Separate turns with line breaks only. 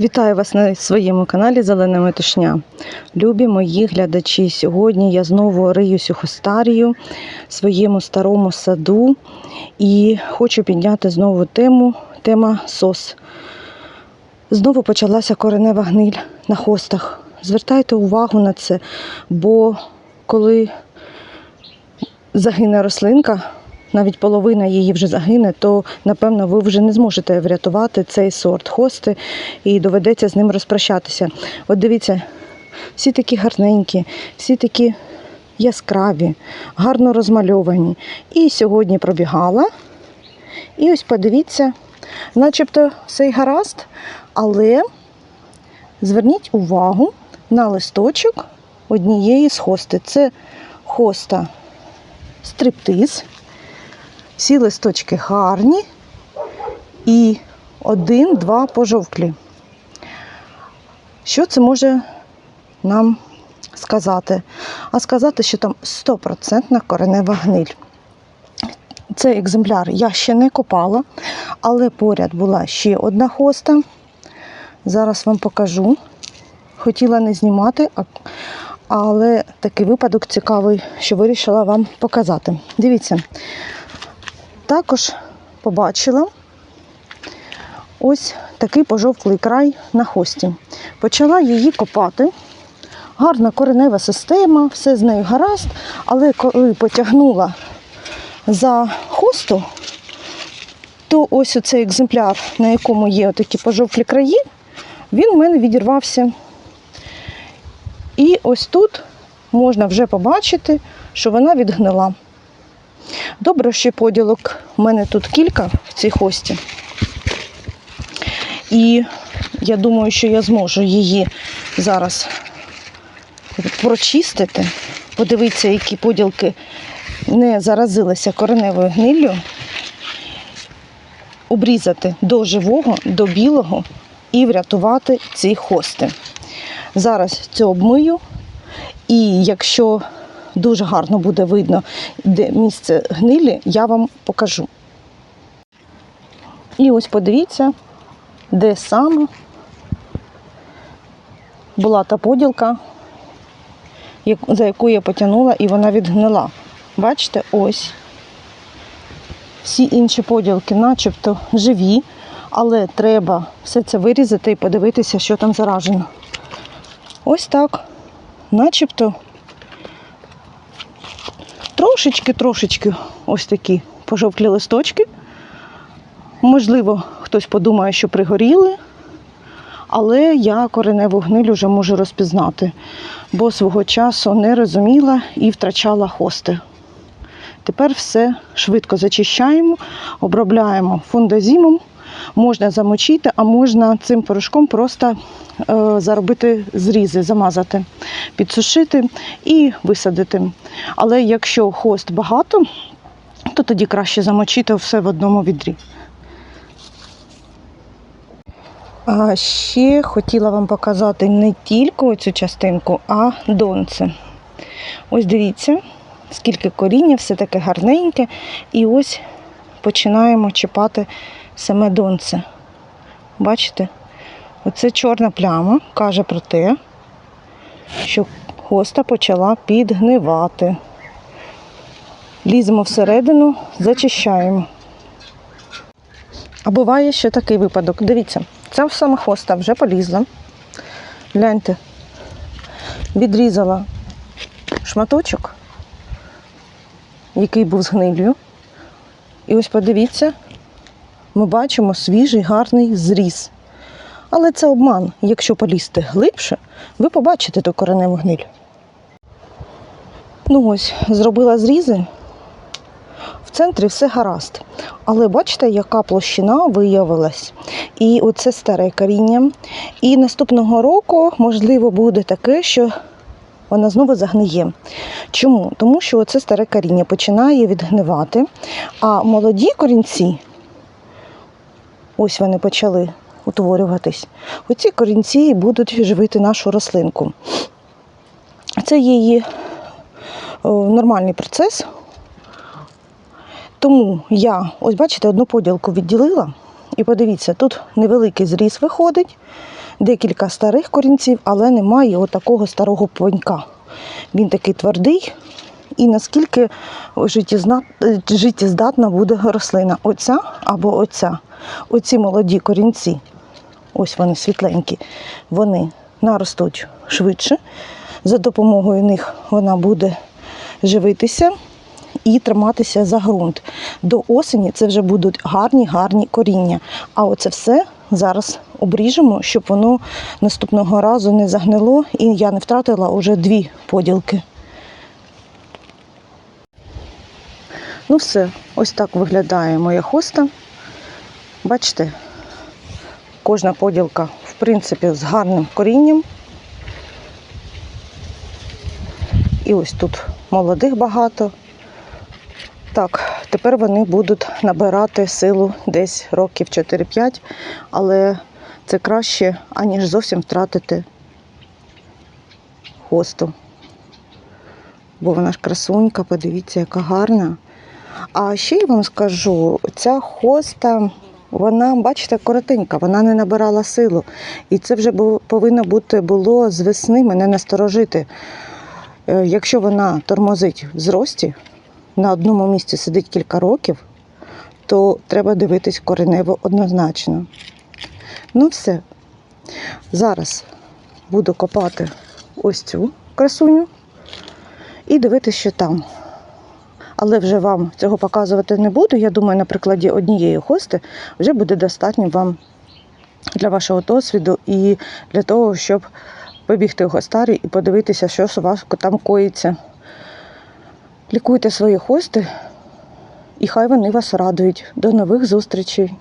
Вітаю вас на своєму каналі Зелена Метушня. Любі мої глядачі. Сьогодні я знову риюсь у хостарію своєму старому саду і хочу підняти знову тему тема сос. Знову почалася коренева гниль на хостах. Звертайте увагу на це, бо коли загине рослинка, навіть половина її вже загине, то напевно ви вже не зможете врятувати цей сорт хости і доведеться з ним розпрощатися. От дивіться, всі такі гарненькі, всі такі яскраві, гарно розмальовані. І сьогодні пробігала. І ось подивіться, начебто все й гаразд, але зверніть увагу на листочок однієї з хости. Це хоста стриптиз. Всі листочки гарні і один-два пожовклі. Що це може нам сказати? А сказати, що там 100% коренева гниль. Цей екземпляр я ще не копала, але поряд була ще одна хоста. Зараз вам покажу. Хотіла не знімати, але такий випадок цікавий, що вирішила вам показати. Дивіться, також побачила ось такий пожовклий край на хості. Почала її копати. Гарна коренева система, все з нею гаразд, але коли потягнула за хосту, то ось оцей екземпляр, на якому є такі пожовклі краї, він у мене відірвався. І ось тут можна вже побачити, що вона відгнила. Добре, що поділок у мене тут кілька в цій хості. І я думаю, що я зможу її зараз прочистити. Подивіться, які поділки не заразилися кореневою гниллю. Обрізати до живого, до білого і врятувати ці хости. Зараз це обмию, і якщо дуже гарно буде видно, де місце гнилі, я вам покажу. І ось подивіться, де саме була та поділка, за яку я потягнула, і вона відгнила. Бачите, ось. Всі інші поділки начебто живі, але треба все це вирізати і подивитися, що там заражено. Ось так. Начебто трошечки-трошечки ось такі пожовклі листочки. Можливо, хтось подумає, що пригоріли, але я кореневу гниль вже можу розпізнати, бо свого часу не розуміла і втрачала хости. Тепер все швидко зачищаємо, обробляємо фундазімом. Можна замочити, а можна цим порошком просто е, заробити зрізи, замазати, підсушити і висадити. Але якщо хост багато, то тоді краще замочити все в одному відрі. А ще хотіла вам показати не тільки оцю частинку, а донце. Ось дивіться, скільки коріння, все таке гарненьке. І ось починаємо чіпати саме донце. Бачите? Оце чорна пляма каже про те, що хоста почала підгнивати. Ліземо всередину, зачищаємо. А буває ще такий випадок. Дивіться, ця сама хоста вже полізла. Гляньте, відрізала шматочок, який був з гнилью. І ось подивіться, ми бачимо свіжий гарний зріз. Але це обман. Якщо полізти глибше, ви побачите ту кореневу гниль. Ну ось, зробила зрізи. В центрі все гаразд. Але бачите, яка площина виявилась. І оце старе коріння. І наступного року, можливо, буде таке, що вона знову загниє. Чому? Тому що оце старе коріння починає відгнивати, а молоді корінці, ось вони почали утворюватись. Оці корінці будуть живити нашу рослинку. Це її е, нормальний процес. Тому я, ось бачите, одну поділку відділила І подивіться, тут невеликий зріз виходить, декілька старих корінців, але немає отакого старого пенька. Він такий твердий. І наскільки життєздатна буде рослина? Оця або оця. Оці молоді корінці, ось вони світленькі, вони наростуть швидше. За допомогою них вона буде живитися і триматися за ґрунт. До осені це вже будуть гарні, гарні коріння. А оце все зараз обріжемо, щоб воно наступного разу не загнило і я не втратила вже дві поділки. Ну все, ось так виглядає моя хоста. Бачите, кожна поділка, в принципі, з гарним корінням. І ось тут молодих багато. Так, тепер вони будуть набирати силу десь років 4-5, але це краще, аніж зовсім втратити хосту. Бо вона ж красунька, подивіться, яка гарна. А ще я вам скажу, ця хоста, вона, бачите, коротенька, вона не набирала силу. І це вже повинно бути було з весни мене насторожити. Е, Якщо вона тормозить в зрості, на одному місці сидить кілька років, то треба дивитись коренево однозначно. Ну все. Зараз буду копати ось цю красуню і дивитися, що там. Але вже вам цього показувати не буду. Я думаю, на прикладі однієї хости вже буде достатньо вам для вашого досвіду і для того, щоб побігти в гостарі і подивитися, що у вас там коїться. Лікуйте свої хости, і хай вони вас радують. До нових зустрічей!